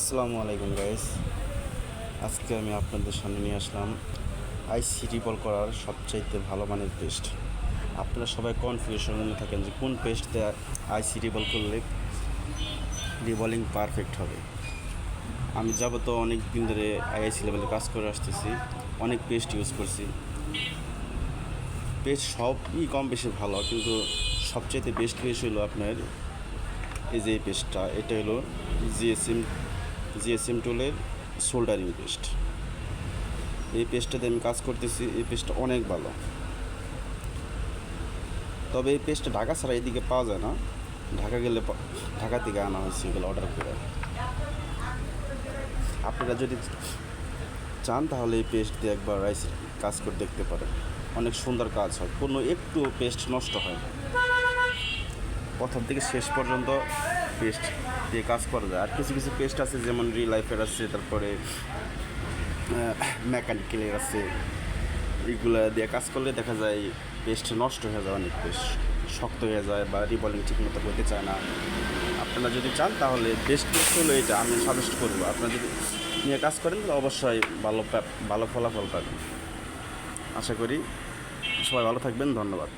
আসসালামু আলাইকুম গাইস আজকে আমি আপনাদের সামনে নিয়ে আসলাম আইসি রিবল করার সবচাইতে ভালো মানের পেস্ট আপনারা সবাই কনফিউশনে থাকেন যে কোন পেস্ট দিয়ে আইসি রিবল করলে রিবলিং পারফেক্ট হবে। আমি যাবত অনেক দিন ধরে আইআইসি লেভেলে কাজ করে আসতেছি, অনেক পেস্ট ইউজ করছি। পেস্ট সবই কম বেশি ভালো, কিন্তু সবচাইতে বেস্ট পেস্ট হলো আপনার এই যে পেস্টটা এটা হলো জিএসএম জিএসএম টুলের সোল্ডারিং পেস্ট এই পেস্টটাতে আমি কাজ করতেছি, এই পেস্টটা অনেক ভালো। তবে এই পেস্টটা ঢাকা ছাড়া এদিকে পাওয়া যায় না। ঢাকা গেলে ঢাকা থেকে আনা হয়েছে এগুলো অর্ডার করে। আপনারা যদি চান তাহলে এই পেস্ট দিয়ে একবার রাইস কাজ করে দেখতে পারেন। অনেক সুন্দর কাজ হয়। কোনো একটু পেস্ট নষ্ট হয় না। প্রথম থেকে শেষ পর্যন্ত পেস্ট দিয়ে কাজ করা যায়। আর কিছু কিছু পেস্ট আছে, যেমন রি লাইফের আছে, তারপরে মেকানিক্যালের আছে। এগুলো দিয়ে কাজ করলে দেখা যায় পেস্ট নষ্ট হয়ে যায়, অনেক পেস্ট শক্ত হয়ে যায় বা রিবলিং ঠিক মতো করতে চায় না। আপনারা যদি চান, তাহলে বেস্ট পেস্ট হলো এটা আমি সাজেস্ট করব। আপনারা যদি নিয়ে কাজ করেন, তাহলে অবশ্যই ভালো ভালো ফলাফল পাবেন। আশা করি সবাই ভালো থাকবেন, ধন্যবাদ।